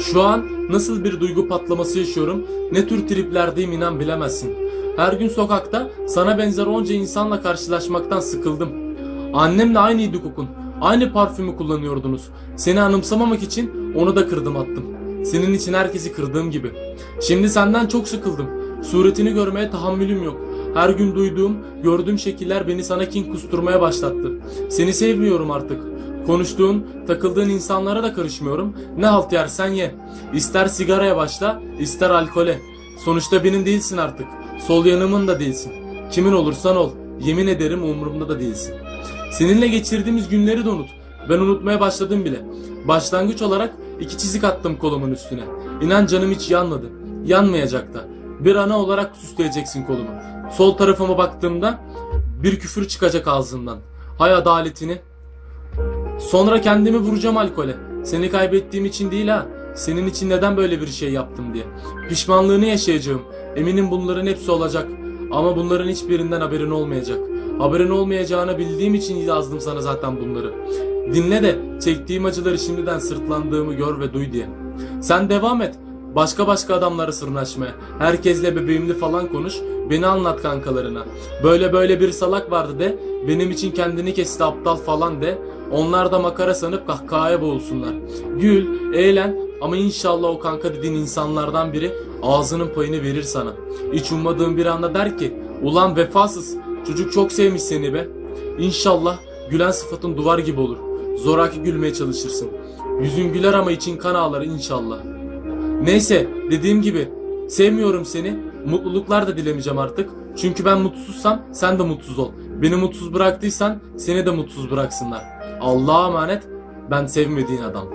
Şu an nasıl bir duygu patlaması yaşıyorum, ne tür triplerdeyim inan bilemezsin. Her gün sokakta sana benzer onca insanla karşılaşmaktan sıkıldım. Annemle aynıydı kokun. Aynı parfümü kullanıyordunuz. Seni anımsamamak için onu da kırdım attım. Senin için herkesi kırdığım gibi. Şimdi senden çok sıkıldım. Suretini görmeye tahammülüm yok. Her gün duyduğum, gördüğüm şekiller beni sana kin kusturmaya başlattı. Seni sevmiyorum artık. Konuştuğun, takıldığın insanlara da karışmıyorum. Ne halt yersen ye. İster sigaraya başla, ister alkole. Sonuçta benim değilsin artık. Sol yanımın da değilsin. Kimin olursan ol. Yemin ederim umurumda da değilsin. Seninle geçirdiğimiz günleri de unut. Ben unutmaya başladım bile. Başlangıç olarak iki çizik attım kolumun üstüne. İnan canım hiç yanmadı. Yanmayacak da. Bir ana olarak süsleyeceksin kolumu. Sol tarafıma baktığımda bir küfür çıkacak ağzından. Hay adaletini. Sonra kendimi vuracağım alkole. Seni kaybettiğim için değil ha. Senin için neden böyle bir şey yaptım diye. Pişmanlığını yaşayacağım. Eminim bunların hepsi olacak. Ama bunların hiçbirinden haberin olmayacak. Haberin olmayacağını bildiğim için yazdım sana zaten bunları. Dinle de çektiğim acıları şimdiden sırtlandığımı gör ve duy diye. Sen devam et. Başka başka adamlara sırnaşmaya. Herkesle bebeğimli falan konuş. Beni anlat kankalarına. Böyle böyle bir salak vardı de. Benim için kendini kesti aptal falan de. Onlar da makara sanıp kahkahaya boğulsunlar. Gül, eğlen ama inşallah o kanka dediğin insanlardan biri ağzının payını verir sana. Hiç ummadığın bir anda der ki ulan vefasız çocuk çok sevmiş seni be. İnşallah gülen sıfatın duvar gibi olur. Zoraki gülmeye çalışırsın. Yüzün güler ama için kan ağlar inşallah. Neyse dediğim gibi sevmiyorum seni. Mutluluklar da dilemeyeceğim artık. Çünkü ben mutsuzsam sen de mutsuz ol. Beni mutsuz bıraktıysan seni de mutsuz bıraksınlar. Allah'a emanet ben sevmediğin adam.